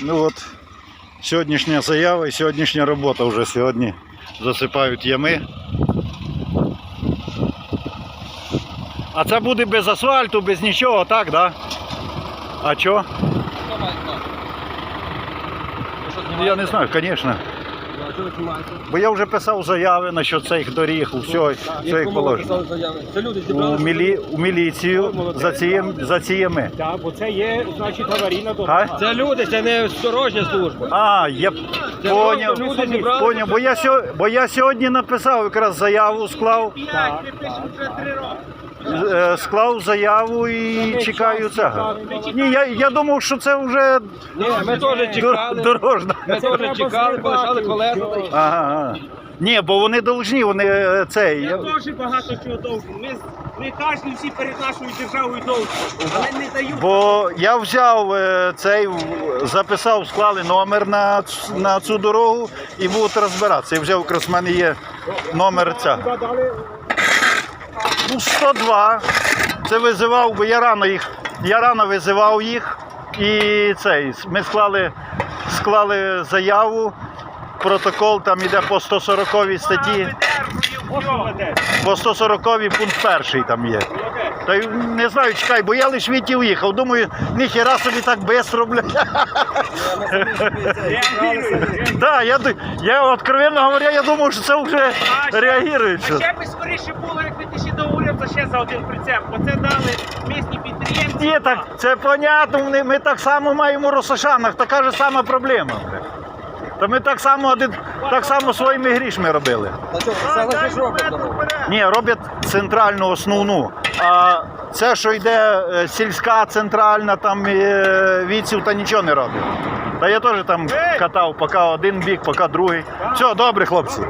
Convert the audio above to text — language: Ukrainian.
Ну от, сьогоднішня заява і сьогоднішня робота вже сьогодні засипають ями. А це буде без асфальту, без нічого, так, да? А що? Хто має знати? Ви що, Ну, знімаєте? я не знаю, звісно. Бо я вже писав заяви насчет цих доріг, у мову положено. писали заяви? Це люди У, мілі, у міліцію за ці, ям- за ціями. Так, бо це є, значить, аварійна А? дорога. Це люди, це не дорожня служба. А, я Це поняв, поняв, бо я, сьо, бо я сьогодні написав якраз заяву, склав, Так, е, склав заяву і чекаю цього. Ні, я, я думав, що це вже Ні, ми теж чекали. дорожна. Ми теж чекали, полишали колеса. та й- Ага, ага. Ні, бо вони должні, вони е, цей. Я я- теж багато чого довго. Ми, ми кожні всі перед нашою державою довго, але не дають. Бо я взяв е, цей, в- записав, склали номер на, ц- на цю дорогу і будуть розбиратися. Я взяв, якраз в мене є номер ця. Ну, 102. Це визивав, бо я рано їх, я рано визивав їх. І цей, ми склали склали заяву, протокол там йде по 140 статті. По 140 пункт перший там є. Та й не знаю, чекай, бо я лише відтів їхав. Думаю, ніхіра собі так швидко, блядь. Реагують. Да, я, ду- я откровенно говоря, я думав, що це вже реагують. що- Ще б скоріше було, як ви ще до уряду ще за один прицеп. Оце дали місні підприємці. Ні, так це понятно, ми, ми так само маємо у Росошанах, така ж сама проблема. Та ми так само один, так само своїми грішми робили. Та що, це лише ж робить дорогу. Ні, роблять центральну основну. А це, що йде е, сільська центральна, там е, віців, та нічого не робить. Та я теж там катав, поки один бік, поки другий. Все, добре, хлопці.